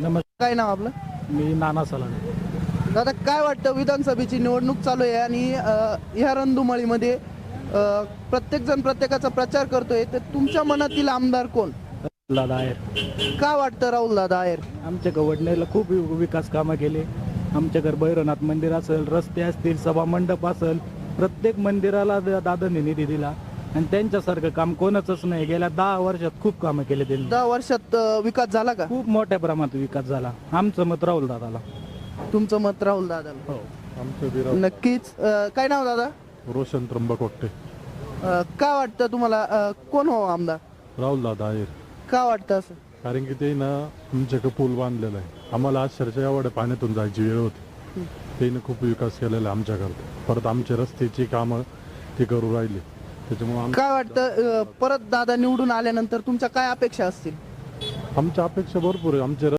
नमस्कार. काय नाव आपलं? मी नाना सलाड. दादा काय वाटतं विधानसभेची निवडणूक चालू आहे आणि अ, ह्या रणधुमाळीमध्ये अ, प्रत्येक जण प्रत्येकाचा प्रचार करतोय तर तुमच्या मनातील आमदार कोण? दादा आहे का वाटतं राहुल दादा आहेर? आमच्या गवडनेला खूप वि- विकास कामं केले. आमच्या घर भैरवनाथ मंदिर असेल रस्ते असतील सभा मंडप असेल प्रत्येक मंदिराला द- दादांनी निधी दिला. आणि त्यांच्यासारखं काम कोणाचंच नाही. गेल्या दहा वर्षात खूप कामं केले त्यांनी. दहा वर्षात अ, विकास झाला का? खूप मोठ्या प्रमाणात विकास झाला. आमचं मत राहुल दादाला. तुमचं मत राहुल दादाला. हो. आमचं नक्कीच. अ, काय नाव दादा? रोशन त्र्यंबक अ, का वाटतं तुम्हाला अ, कोण हो आमदार? राहुल दादा आहेर का वाटतं असं? कारण की ते ना आमच्याकडे पूल बांधलेला आहे. आम्हाला अक्षरशः एवढ्या पाण्यातून जायची वेळ होती. त्याने खूप विकास केलेला आहे आमच्याकडे. परत आमच्या रस्त्याची कामं ते करू राहिले. त्याच्यामुळे आम- काय वाटतं अ, परत दादा निवडून आल्यानंतर तुमच्या काय अपेक्षा असतील? आमच्या अपेक्षा भरपूर आहे. आमचे